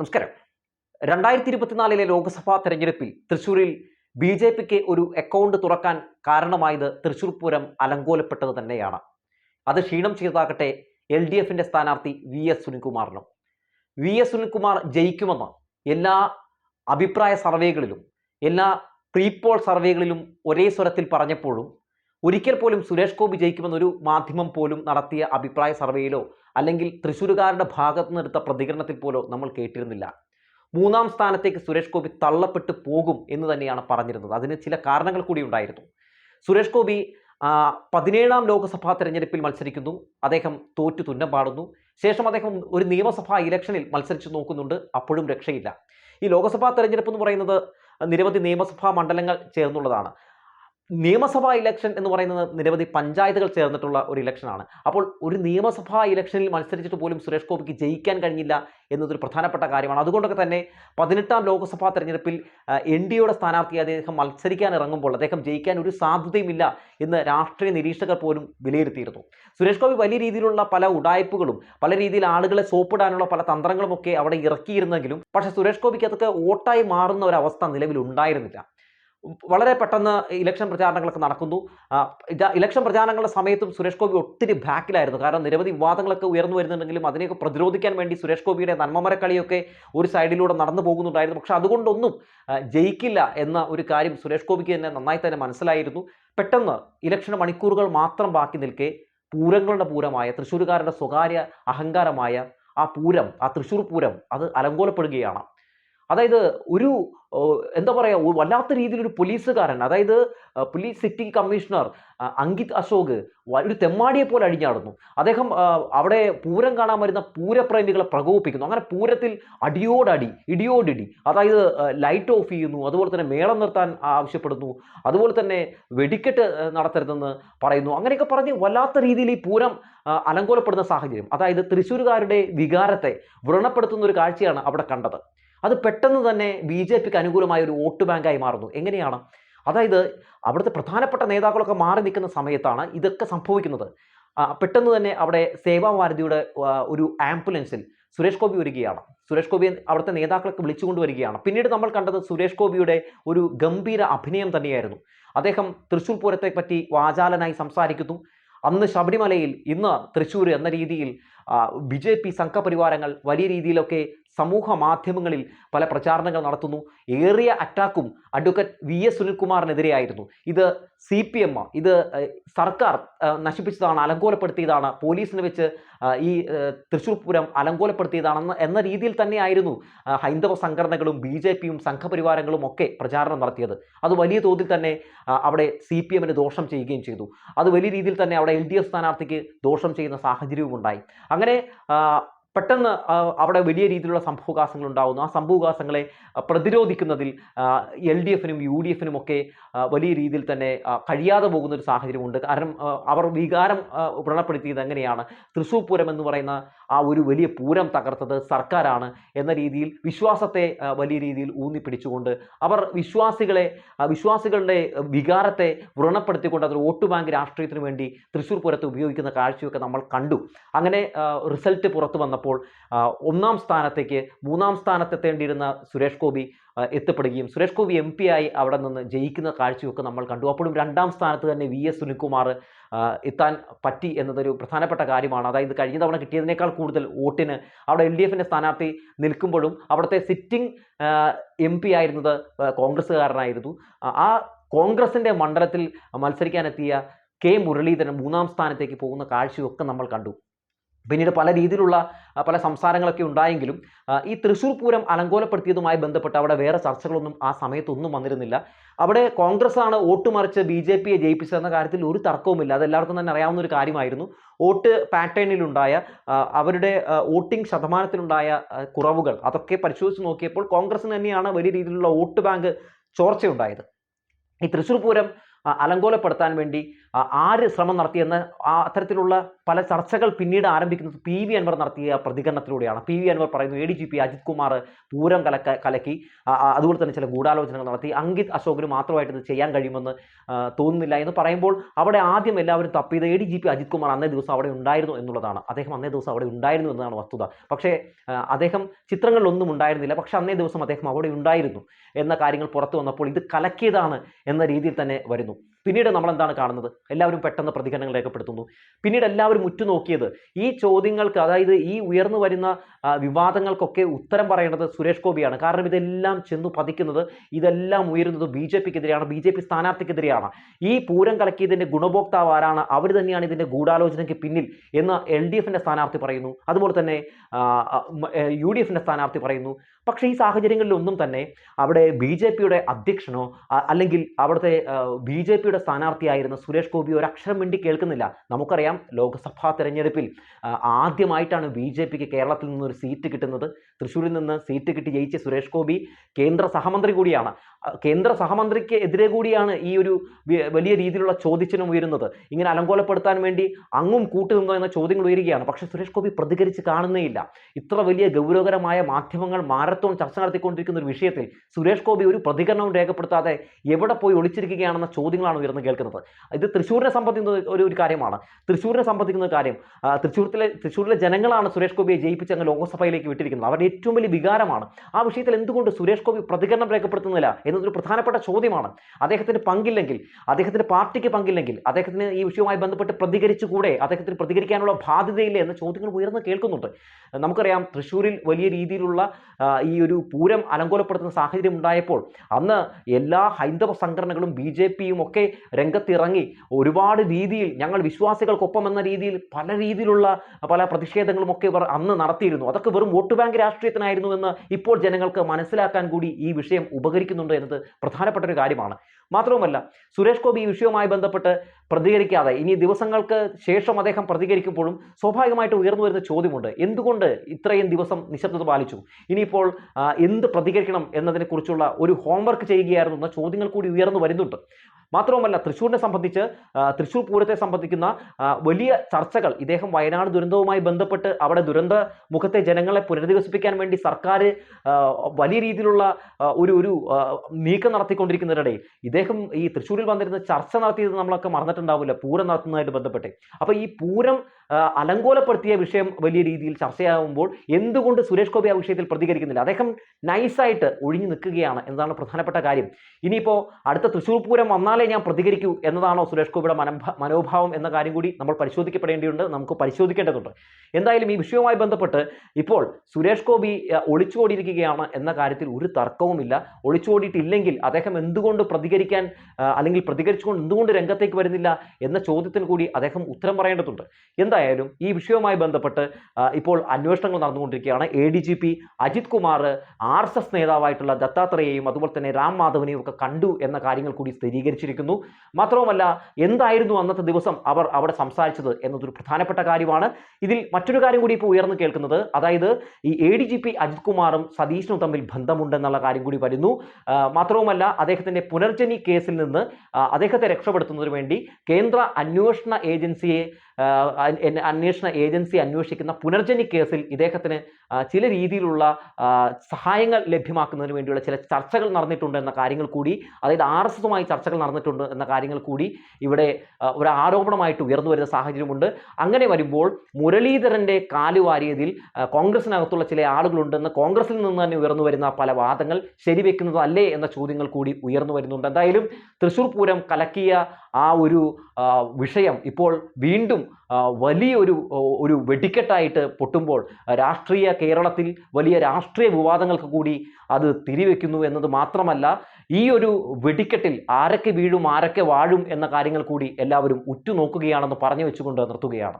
നമസ്കാരം. രണ്ടായിരത്തി ഇരുപത്തിനാലിലെ ലോക്സഭാ തെരഞ്ഞെടുപ്പിൽ തൃശൂരിൽ ബി ജെ പിക്ക് ഒരു അക്കൗണ്ട് തുറക്കാൻ കാരണമായത് തൃശൂർ പൂരം അലങ്കോലപ്പെട്ടത് തന്നെയാണ്. അത് ക്ഷീണം ചെയ്തതാകട്ടെ എൽ ഡി എഫിന്റെ സ്ഥാനാർത്ഥി വി എസ് സുനിൽകുമാറിനും. വി എസ് സുനിൽകുമാർ ജയിക്കുമെന്ന് എല്ലാ അഭിപ്രായ സർവേകളിലും എല്ലാ പ്രീപോൾ സർവേകളിലും ഒരേ സ്വരത്തിൽ പറഞ്ഞപ്പോഴും ഒരിക്കൽ പോലും സുരേഷ് ഗോപി ജയിക്കുമെന്നൊരു മാധ്യമം പോലും നടത്തിയ അഭിപ്രായ സർവേയിലോ അല്ലെങ്കിൽ തൃശ്ശൂരുകാരുടെ ഭാഗത്തു നിന്നെടുത്ത പ്രതികരണത്തിൽ പോലോ നമ്മൾ കേട്ടിരുന്നില്ല. മൂന്നാം സ്ഥാനത്തേക്ക് സുരേഷ് ഗോപി തള്ളപ്പെട്ടു പോകും എന്ന് തന്നെയാണ് പറഞ്ഞിരുന്നത്. അതിന് ചില കാരണങ്ങൾ കൂടി ഉണ്ടായിരുന്നു. സുരേഷ് ഗോപി പതിനേഴാം ലോക്സഭാ തെരഞ്ഞെടുപ്പിൽ മത്സരിക്കുന്നു. അദ്ദേഹം തോറ്റു തുന്നം പാടുന്നു. ശേഷം അദ്ദേഹം ഒരു നിയമസഭാ ഇലക്ഷനിൽ മത്സരിച്ച് നോക്കുന്നുണ്ട്. അപ്പോഴും രക്ഷയില്ല. ഈ ലോക്സഭാ തെരഞ്ഞെടുപ്പ് എന്ന് പറയുന്നത് നിരവധി നിയമസഭാ മണ്ഡലങ്ങൾ ചേർന്നുള്ളതാണ്. നിയമസഭാ ഇലക്ഷൻ എന്ന് പറയുന്നത് നിരവധി പഞ്ചായത്തുകൾ ചേർന്നിട്ടുള്ള ഒരു ഇലക്ഷനാണ് അപ്പോൾ ഒരു നിയമസഭാ ഇലക്ഷനിൽ മത്സരിച്ചിട്ട് പോലും സുരേഷ് ഗോപിക്ക് ജയിക്കാൻ കഴിഞ്ഞില്ല എന്നതൊരു പ്രധാനപ്പെട്ട കാര്യമാണ്. അതുകൊണ്ടൊക്കെ തന്നെ പതിനെട്ടാം ലോക്സഭാ തെരഞ്ഞെടുപ്പിൽ എൻ ഡി എയുടെ സ്ഥാനാർത്ഥി അദ്ദേഹം മത്സരിക്കാൻ ഇറങ്ങുമ്പോൾ അദ്ദേഹം ജയിക്കാൻ ഒരു സാധ്യതയുമില്ല എന്ന് രാഷ്ട്രീയ നിരീക്ഷകർ പോലും വിലയിരുത്തിയിരുന്നു. സുരേഷ് ഗോപി വലിയ രീതിയിലുള്ള പല ഉടായ്പകളും പല രീതിയിൽ ആളുകളെ സോപ്പിടാനുള്ള പല തന്ത്രങ്ങളും ഒക്കെ അവിടെ ഇറക്കിയിരുന്നെങ്കിലും പക്ഷേ സുരേഷ് ഗോപിക്ക് അതൊക്കെ വോട്ടായി മാറുന്ന ഒരു അവസ്ഥ നിലവിൽ ഉണ്ടായിരുന്നില്ല വളരെ പെട്ടെന്ന് ഇലക്ഷൻ പ്രചാരണങ്ങളൊക്കെ നടക്കുന്നു. ഇലക്ഷൻ പ്രചാരണങ്ങളുടെ സമയത്തും സുരേഷ് ഗോപി ഒത്തിരി ബാക്കിലായിരുന്നു. കാരണം നിരവധി വിവാദങ്ങളൊക്കെ ഉയർന്നു വരുന്നുണ്ടെങ്കിലും അതിനെയൊക്കെ പ്രതിരോധിക്കാൻ വേണ്ടി സുരേഷ് ഗോപിയുടെ നന്മമരക്കളിയൊക്കെ ഒരു സൈഡിലൂടെ നടന്നു പോകുന്നുണ്ടായിരുന്നു. പക്ഷെ അതുകൊണ്ടൊന്നും ജയിക്കില്ല എന്ന ഒരു കാര്യം സുരേഷ് ഗോപിക്ക് തന്നെ നന്നായി തന്നെ മനസ്സിലായിരുന്നു. പെട്ടെന്ന് ഇലക്ഷൻ മണിക്കൂറുകൾ മാത്രം ബാക്കി നിൽക്കെ പൂരങ്ങളുടെ പൂരമായ തൃശ്ശൂരുകാരുടെ സ്വകാര്യ അഹങ്കാരമായ ആ പൂരം ആ തൃശ്ശൂർ പൂരം അത് അലങ്കോലപ്പെടുകയാണ്. അതായത് ഒരു എന്താ പറയുക വല്ലാത്ത രീതിയിൽ ഒരു പോലീസുകാരൻ അതായത് police sitting commissioner Ankit Ashok ഒരു തെമ്മാടിയെ പോലെ അഴിഞ്ഞാടുന്നു അദ്ദേഹം അവിടെ പൂരം കാണാൻ വരുന്ന പൂരപ്രേമികളെ പ്രകോപിപ്പിക്കുന്നു. അങ്ങനെ പൂരത്തിൽ അടിയോടടി ഇടിയോടിടി അതായത് ലൈറ്റ് ഓഫ് ചെയ്യുന്നു. അതുപോലെ തന്നെ മേളം നിർത്താൻ ആവശ്യപ്പെടുന്നു. അതുപോലെ തന്നെ വെടിക്കെട്ട് നടത്തരുതെന്ന് പറയുന്നു. അങ്ങനെയൊക്കെ പറഞ്ഞ് വല്ലാത്ത രീതിയിൽ ഈ പൂരം അലങ്കോലപ്പെടുന്ന സാഹചര്യം അതായത് തൃശ്ശൂരുകാരുടെ വികാരത്തെ വ്രണപ്പെടുത്തുന്ന ഒരു കാഴ്ചയാണ് അവിടെ കണ്ടത്. അത് പെട്ടെന്ന് തന്നെ ബി ജെ പിക്ക് അനുകൂലമായ ഒരു വോട്ട് ബാങ്കായി മാറുന്നു. എങ്ങനെയാണ്? അതായത് അവിടുത്തെ പ്രധാനപ്പെട്ട നേതാക്കളൊക്കെ മാറി നിൽക്കുന്ന സമയത്താണ് ഇതൊക്കെ സംഭവിക്കുന്നത്. പെട്ടെന്ന് തന്നെ അവിടെ സേവാഭാരതിയുടെ ഒരു ആംബുലൻസിൽ സുരേഷ് ഗോപി വരികയാണ്. സുരേഷ് ഗോപി അവിടുത്തെ നേതാക്കളൊക്കെ വിളിച്ചുകൊണ്ട് വരികയാണ്. പിന്നീട് നമ്മൾ കണ്ടത് സുരേഷ് ഗോപിയുടെ ഒരു ഗംഭീര അഭിനയം തന്നെയായിരുന്നു. അദ്ദേഹം തൃശ്ശൂർ പൂരത്തെ പറ്റി വാചാലനായി സംസാരിക്കുന്നു. അന്ന് ശബരിമലയിൽ ഇന്ന് തൃശ്ശൂർ എന്ന രീതിയിൽ ബി ജെ പി സംഘപരിവാരങ്ങൾ വലിയ രീതിയിലൊക്കെ സമൂഹ മാധ്യമങ്ങളിൽ പല പ്രചാരണങ്ങൾ നടത്തുന്നു. ഏറിയ അറ്റാക്കും അഡ്വക്കേറ്റ് വി എസ് സുനിൽകുമാറിനെതിരെയായിരുന്നു. ഇത് സി പി എം ഇത് സർക്കാർ നശിപ്പിച്ചതാണ് അലങ്കോലപ്പെടുത്തിയതാണ് പോലീസിനെ വെച്ച് ഈ തൃശ്ശൂർ പൂരം അലങ്കോലപ്പെടുത്തിയതാണെന്ന് എന്ന രീതിയിൽ തന്നെയായിരുന്നു ഹൈന്ദവ സംഘടനകളും ബി ജെ പിയും സംഘപരിവാരങ്ങളും ഒക്കെ പ്രചാരണം നടത്തിയത്. അത് വലിയ തോതിൽ തന്നെ അവിടെ സി പി എമ്മിന് ദോഷം ചെയ്യുകയും ചെയ്തു. അത് വലിയ രീതിയിൽ തന്നെ അവിടെ എൽ ഡി എഫ് സ്ഥാനാർത്ഥിക്ക് ദോഷം ചെയ്യുന്ന സാഹചര്യവും ഉണ്ടായി അങ്ങനെ പെട്ടെന്ന് അവിടെ വലിയ രീതിയിലുള്ള സംഭവകാസങ്ങൾ ഉണ്ടാകുന്നു ആ സംഭവകാസങ്ങളെ പ്രതിരോധിക്കുന്നതിൽ എൽ ഡി എഫിനും യു ഡി എഫിനും ഒക്കെ വലിയ രീതിയിൽ തന്നെ കഴിയാതെ പോകുന്ന ഒരു സാഹചര്യമുണ്ട്. കാരണം അവർ വികാരം വ്രണപ്പെടുത്തിയത് എങ്ങനെയാണ്? തൃശ്ശൂർ പൂരം എന്ന് പറയുന്ന ആ ഒരു വലിയ പൂരം തകർത്തത് സർക്കാരാണ് എന്ന രീതിയിൽ വിശ്വാസത്തെ വലിയ രീതിയിൽ ഊന്നിപ്പിടിച്ചുകൊണ്ട് അവർ വിശ്വാസികളെ വിശ്വാസികളുടെ വികാരത്തെ വ്രണപ്പെടുത്തിക്കൊണ്ട് അതൊരു വോട്ട് ബാങ്ക് രാഷ്ട്രീയത്തിന് വേണ്ടി തൃശ്ശൂർ പൂരത്തെ ഉപയോഗിക്കുന്ന കാഴ്ചയൊക്കെ നമ്മൾ കണ്ടു. അങ്ങനെ റിസൾട്ട് പുറത്തു വന്നപ്പോൾ ആ, ഒന്നാം സ്ഥാനത്തേക്ക് മൂന്നാം സ്ഥാനത്തെത്തേണ്ടിയിരുന്ന സുരേഷ് ഗോപി എത്തപ്പെടുകയും സുരേഷ് ഗോപി എം പി ആയി അവിടെ നിന്ന് ജയിക്കുന്ന കാഴ്ചയൊക്കെ നമ്മൾ കണ്ടു. അപ്പോഴും രണ്ടാം സ്ഥാനത്ത് തന്നെ വി എസ് സുനിൽകുമാർ എത്താൻ പറ്റി എന്നതൊരു പ്രധാനപ്പെട്ട കാര്യമാണ്. അതായത് കഴിഞ്ഞ തവണ കിട്ടിയതിനേക്കാൾ കൂടുതൽ വോട്ടിന് അവിടെ എൽ ഡി എഫിന്റെ സ്ഥാനാർത്ഥി നിൽക്കുമ്പോഴും അവിടുത്തെ സിറ്റിംഗ് എം പി ആയിരുന്നത് കോൺഗ്രസ്സുകാരനായിരുന്നു. ആ കോൺഗ്രസിന്റെ മണ്ഡലത്തിൽ മത്സരിക്കാനെത്തിയ കെ മുരളീധരൻ മൂന്നാം സ്ഥാനത്തേക്ക് പോകുന്ന കാഴ്ചയൊക്കെ നമ്മൾ കണ്ടു. പിന്നീട് പല രീതിയിലുള്ള പല സംസാരങ്ങളൊക്കെ ഉണ്ടായെങ്കിലും ഈ തൃശ്ശൂർ പൂരം അലങ്കോലപ്പെടുത്തിയതുമായി ബന്ധപ്പെട്ട് അവിടെ വേറെ ചർച്ചകളൊന്നും ആ സമയത്തൊന്നും വന്നിരുന്നില്ല. അവിടെ കോൺഗ്രസ് ആണ് വോട്ട് മറിച്ച് ബി ജെ പിയെ ജയിപ്പിച്ചതെന്ന കാര്യത്തിൽ ഒരു തർക്കവുമില്ല. അതെല്ലാവർക്കും തന്നെ അറിയാവുന്ന ഒരു കാര്യമായിരുന്നു. വോട്ട് പാറ്റേണിലുണ്ടായ അവരുടെ വോട്ടിംഗ് ശതമാനത്തിലുണ്ടായ കുറവുകൾ അതൊക്കെ പരിശോധിച്ച് നോക്കിയപ്പോൾ കോൺഗ്രസ് തന്നെയാണ് വലിയ രീതിയിലുള്ള വോട്ട് ബാങ്ക് ചോർച്ചയുണ്ടായത്. ഈ തൃശ്ശൂർ പൂരം അലങ്കോലപ്പെടുത്താൻ വേണ്ടി ആര് ശ്രമം നടത്തിയെന്ന് അത്തരത്തിലുള്ള പല ചർച്ചകൾ പിന്നീട് ആരംഭിക്കുന്നത് പി വി അൻവർ നടത്തിയ പ്രതികരണത്തിലൂടെയാണ്. പി വി അൻവർ പറയുന്നു A D G P Ajith Kumar Pooram കലക്ക കലക്കി അതുപോലെ തന്നെ ചില ഗൂഢാലോചനകൾ നടത്തി. അങ്കിത് അശോകിന് മാത്രമായിട്ട് ഇത് ചെയ്യാൻ കഴിയുമെന്ന് തോന്നുന്നില്ല എന്ന് പറയുമ്പോൾ അവിടെ ആദ്യം എല്ലാവരും തപ്പിയത് A D G P Ajith Kumar അന്നേ ദിവസം അവിടെ ഉണ്ടായിരുന്നു എന്നുള്ളതാണ്. അദ്ദേഹം അന്നേ ദിവസം അവിടെ ഉണ്ടായിരുന്നു എന്നതാണ് വസ്തുത. പക്ഷേ അദ്ദേഹം ചിത്രങ്ങളിലൊന്നും ഉണ്ടായിരുന്നില്ല. പക്ഷെ അന്നേ ദിവസം അദ്ദേഹം അവിടെ ഉണ്ടായിരുന്നു എന്ന കാര്യങ്ങൾ പുറത്തു വന്നപ്പോൾ ഇത് കലക്കിയതാണ് എന്ന രീതിയിൽ തന്നെ വരുന്നു. acontecendo പിന്നീട് നമ്മൾ എന്താണ് കാണുന്നത്? എല്ലാവരും പെട്ടെന്ന് പ്രതികരണങ്ങൾ രേഖപ്പെടുത്തുന്നു. പിന്നീട് എല്ലാവരും ഉറ്റുനോക്കിയത് ഈ ചോദ്യങ്ങൾക്ക് അതായത് ഈ ഉയർന്നു വരുന്ന വിവാദങ്ങൾക്കൊക്കെ ഉത്തരം പറയേണ്ടത് സുരേഷ് ഗോപിയാണ്. കാരണം ഇതെല്ലാം ചെന്നു പതിക്കുന്നത് ഇതെല്ലാം ഉയരുന്നത് ബി ജെ പിക്കെതിരെയാണ് ബി ജെ പി സ്ഥാനാർത്ഥിക്കെതിരെയാണ്. ഈ പൂരം കലക്കിയതിന്റെ ഗുണഭോക്താവ് ആരാണ്? അവർ തന്നെയാണ് ഇതിന്റെ ഗൂഢാലോചനയ്ക്ക് പിന്നിൽ എന്ന് എൽ ഡി എഫിന്റെ സ്ഥാനാർത്ഥി പറയുന്നു. അതുപോലെ തന്നെ യു ഡി എഫിന്റെ സ്ഥാനാർത്ഥി പറയുന്നു. പക്ഷേ ഈ സാഹചര്യങ്ങളിലൊന്നും തന്നെ അവിടെ ബി ജെ പിയുടെ അധ്യക്ഷനോ അല്ലെങ്കിൽ അവിടുത്തെ ബി ജെ പിയുടെ സ്ഥാനാർത്ഥിയായിരുന്ന സുരേഷ് ഗോപി ഒരു അക്ഷരം മിണ്ടി കേൾക്കുന്നില്ല. നമുക്കറിയാം ലോക്സഭാ തെരഞ്ഞെടുപ്പിൽ ആദ്യമായിട്ടാണ് ബി ജെ പിക്ക് കേരളത്തിൽ നിന്നൊരു സീറ്റ് കിട്ടുന്നത്. തൃശ്ശൂരിൽ നിന്ന് സീറ്റ് കിട്ടി ജയിച്ച സുരേഷ് ഗോപി കേന്ദ്ര സഹമന്ത്രി കൂടിയാണ്. കേന്ദ്ര സഹമന്ത്രിക്ക് എതിരെ കൂടിയാണ് ഈ ഒരു വലിയ രീതിയിലുള്ള ചോദ്യചിഹ്നം ഉയരുന്നത്. ഇങ്ങനെ അലങ്കോലപ്പെടുത്താൻ വേണ്ടി അങ്ങും കൂട്ടുനിന്നോ എന്ന ചോദ്യങ്ങൾ ഉയരുകയാണ്. പക്ഷെ സുരേഷ് ഗോപി പ്രതികരിച്ച് കാണുന്നേയില്ല. ഇത്ര വലിയ ഗൗരവകരമായ മാധ്യമങ്ങൾ മാരത്തോൺ ചർച്ച നടത്തിക്കൊണ്ടിരിക്കുന്ന ഒരു വിഷയത്തിൽ സുരേഷ് ഗോപി ഒരു പ്രതികരണവും രേഖപ്പെടുത്താതെ എവിടെ പോയി ഒളിച്ചിരിക്കുകയാണെന്ന ചോദ്യങ്ങളാണ് ഉയർന്നു കേൾക്കുന്നത്. ഇത് തൃശ്ശൂരിനെ സംബന്ധിക്കുന്ന ഒരു ഒരു കാര്യമാണ്. തൃശ്ശൂരിനെ സംബന്ധിക്കുന്ന കാര്യം തൃശ്ശൂരത്തിലെ തൃശ്ശൂരിലെ ജനങ്ങളാണ് സുരേഷ് ഗോപിയെ ജയിപ്പിച്ച് അങ്ങ് ലോക്സഭയിലേക്ക് വിട്ടിരിക്കുന്നത്. അവരുടെ ഏറ്റവും വലിയ വികാരമാണ് ആ വിഷയത്തിൽ എന്തുകൊണ്ട് സുരേഷ് ഗോപി പ്രതികരണം രേഖപ്പെടുത്തുന്നില്ല എന്നതൊരു പ്രധാനപ്പെട്ട ചോദ്യമാണ്. അദ്ദേഹത്തിന് പങ്കില്ലെങ്കിൽ അദ്ദേഹത്തിന്റെ പാർട്ടിക്ക് പങ്കില്ലെങ്കിൽ അദ്ദേഹത്തിന് ഈ വിഷയവുമായി ബന്ധപ്പെട്ട് പ്രതികരിച്ചുകൂടെ അദ്ദേഹത്തിന് പ്രതികരിക്കാനുള്ള ബാധ്യതയില്ല എന്ന ചോദ്യങ്ങൾ ഉയർന്നു കേൾക്കുന്നുണ്ട്. നമുക്കറിയാം തൃശ്ശൂരിൽ വലിയ രീതിയിലുള്ള ഈ ഒരു പൂരം അലങ്കോലപ്പെടുത്തുന്ന സാഹചര്യം ഉണ്ടായപ്പോൾ അന്ന് എല്ലാ ഹൈന്ദവ സംഘടനകളും ബി ജെ പിയും ഒക്കെ രംഗത്തിറങ്ങി. ഒരുപാട് രീതിയിൽ ഞങ്ങൾ വിശ്വാസികൾക്കൊപ്പം എന്ന രീതിയിൽ പല രീതിയിലുള്ള പല പ്രതിഷേധങ്ങളും ഒക്കെ ഇവർ അന്ന് നടത്തിയിരുന്നു. അതൊക്കെ വെറും വോട്ട് ബാങ്ക് രാഷ്ട്രീയത്തിനായിരുന്നു എന്ന് ഇപ്പോൾ ജനങ്ങൾക്ക് മനസ്സിലാക്കാൻ കൂടി ഈ വിഷയം ഉപകരിക്കുന്നുണ്ട് എന്നത് പ്രധാനപ്പെട്ട ഒരു കാര്യമാണ്. മാത്രവുമല്ല സുരേഷ് ഗോപി ഈ വിഷയവുമായി ബന്ധപ്പെട്ട് പ്രതികരിക്കാതെ ഇനി ദിവസങ്ങൾക്ക് ശേഷം അദ്ദേഹം പ്രതികരിക്കുമ്പോഴും സ്വാഭാവികമായിട്ട് ഉയർന്നു വരുന്ന ചോദ്യമുണ്ട്. എന്തുകൊണ്ട് ഇത്രയും ദിവസം നിശബ്ദത പാലിച്ചു? ഇനിയിപ്പോൾ എന്ത് പ്രതികരിക്കണം എന്നതിനെക്കുറിച്ചുള്ള ഒരു ഹോംവർക്ക് ചെയ്യുകയായിരുന്നു എന്ന ചോദ്യങ്ങൾ കൂടി ഉയർന്നു വരുന്നുണ്ട്. മാത്രവുമല്ല തൃശ്ശൂരിനെ സംബന്ധിച്ച് തൃശ്ശൂർ പൂരത്തെ സംബന്ധിക്കുന്ന വലിയ ചർച്ചകൾ ഇദ്ദേഹം വയനാട് ദുരന്തവുമായി ബന്ധപ്പെട്ട് അവിടെ ദുരന്ത മുഖത്തെ ജനങ്ങളെ പുനരധിവസിപ്പിക്കാൻ വേണ്ടി സർക്കാർ വലിയ രീതിയിലുള്ള ഒരു ഒരു നീക്കം നടത്തിക്കൊണ്ടിരിക്കുന്നതിനിടയിൽ ഈ തൃശ്ശൂരിൽ വന്നിരുന്ന് ചർച്ച നടത്തിയത് നമ്മളൊക്കെ മറന്നിട്ടുണ്ടാവില്ല പൂരം നടത്തുന്നതായിട്ട് ബന്ധപ്പെട്ട്. അപ്പോൾ ഈ പൂരം അലങ്കോലപ്പെടുത്തിയ വിഷയം വലിയ രീതിയിൽ ചർച്ചയാകുമ്പോൾ എന്തുകൊണ്ട് സുരേഷ് ഗോപി ആ വിഷയത്തിൽ പ്രതികരിക്കുന്നില്ല? അദ്ദേഹം നൈസായിട്ട് ഒഴിഞ്ഞു നിൽക്കുകയാണ് എന്നതാണ് പ്രധാനപ്പെട്ട കാര്യം. ഇനിയിപ്പോൾ അടുത്ത തൃശ്ശൂർ പൂരം വന്നാലേ ഞാൻ പ്രതികരിക്കൂ എന്നതാണോ സുരേഷ് ഗോപിയുടെ മനോഭ മനോഭാവം എന്ന കാര്യം കൂടി നമ്മൾ പരിശോധിക്കപ്പെടേണ്ടിയുണ്ട് നമുക്ക് പരിശോധിക്കേണ്ടതുണ്ട്. എന്തായാലും ഈ വിഷയവുമായി ബന്ധപ്പെട്ട് ഇപ്പോൾ സുരേഷ് ഗോപി ഒളിച്ചോടിയിരിക്കുകയാണ് എന്ന കാര്യത്തിൽ ഒരു തർക്കവുമില്ല. ഒളിച്ചോടിയിട്ടില്ലെങ്കിൽ അദ്ദേഹം എന്തുകൊണ്ട് പ്രതികരിക്കാൻ അല്ലെങ്കിൽ പ്രതികരിച്ചുകൊണ്ട് എന്തുകൊണ്ട് രംഗത്തേക്ക് വരുന്നില്ല എന്ന ചോദ്യത്തിന് കൂടി അദ്ദേഹം ഉത്തരം പറയേണ്ടതുണ്ട്. എന്തായാലും ഈ വിഷയവുമായി ബന്ധപ്പെട്ട് ഇപ്പോൾ അന്വേഷണങ്ങൾ നടന്നുകൊണ്ടിരിക്കുകയാണ്. A D G P Ajith Kumar R S S നേതാവായിട്ടുള്ള ദത്താത്രേയെയും അതുപോലെ തന്നെ രാം മാധവനെയും ഒക്കെ കണ്ടു എന്ന കാര്യങ്ങൾ കൂടി സ്ഥിരീകരിച്ചിരിക്കുന്നു. മാത്രവുമല്ല എന്തായിരുന്നു അന്നത്തെ ദിവസം അവർ അവിടെ സംസാരിച്ചത് എന്നതൊരു പ്രധാനപ്പെട്ട കാര്യമാണ്. ഇതിൽ മറ്റൊരു കാര്യം കൂടി ഇപ്പോൾ ഉയർന്നു കേൾക്കുന്നത് അതായത് ഈ A D G P Ajith കുമാറും സതീഷിനും തമ്മിൽ ബന്ധമുണ്ടെന്നുള്ള കാര്യം കൂടി വരുന്നു. മാത്രവുമല്ല അദ്ദേഹത്തിന്റെ പുനർജനി കേസിൽ നിന്ന് അദ്ദേഹത്തെ രക്ഷപ്പെടുത്തുന്നതിന് വേണ്ടി കേന്ദ്ര അന്വേഷണ ഏജൻസിയെ അന്വേഷണ ഏജൻസി അന്വേഷിക്കുന്ന പുനർജനി കേസിൽ ഇദ്ദേഹത്തിന് ചില രീതിയിലുള്ള സഹായങ്ങൾ ലഭ്യമാക്കുന്നതിന് വേണ്ടിയുള്ള ചില ചർച്ചകൾ നടന്നിട്ടുണ്ട് എന്ന കാര്യങ്ങൾ കൂടി അതായത് ആർ എസ് എസുമായി ചർച്ചകൾ നടന്നിട്ടുണ്ട് എന്ന കാര്യങ്ങൾ കൂടി ഇവിടെ ഒരു ആരോപണമായിട്ട് ഉയർന്നു വരുന്ന സാഹചര്യമുണ്ട്. അങ്ങനെ വരുമ്പോൾ മുരളീധരന്റെ കാലുവാരിയതിൽ കോൺഗ്രസിനകത്തുള്ള ചില ആളുകളുണ്ടെന്ന് കോൺഗ്രസിൽ നിന്ന് തന്നെ ഉയർന്നു വരുന്ന പല വാദങ്ങൾ ശരിവെക്കുന്നതല്ലേ എന്ന ചോദ്യങ്ങൾ കൂടി ഉയർന്നു വരുന്നുണ്ട്. എന്തായാലും തൃശ്ശൂർ പൂരം കലക്കിയ ആ ഒരു വിഷയം ഇപ്പോൾ വീണ്ടും വലിയൊരു ഒരു വെടിക്കെട്ടായിട്ട് പൊട്ടുമ്പോൾ രാഷ്ട്രീയ കേരളത്തിൽ വലിയ രാഷ്ട്രീയ വിവാദങ്ങൾക്ക് കൂടി അത് തിരിവെക്കുന്നു എന്നത് മാത്രമല്ല ഈ ഒരു വെടിക്കെട്ടിൽ ആരൊക്കെ വീഴും ആരൊക്കെ വാഴും എന്ന കാര്യങ്ങൾ കൂടി എല്ലാവരും ഉറ്റുനോക്കുകയാണെന്ന് പറഞ്ഞു വെച്ചുകൊണ്ട് നിർത്തുകയാണ്.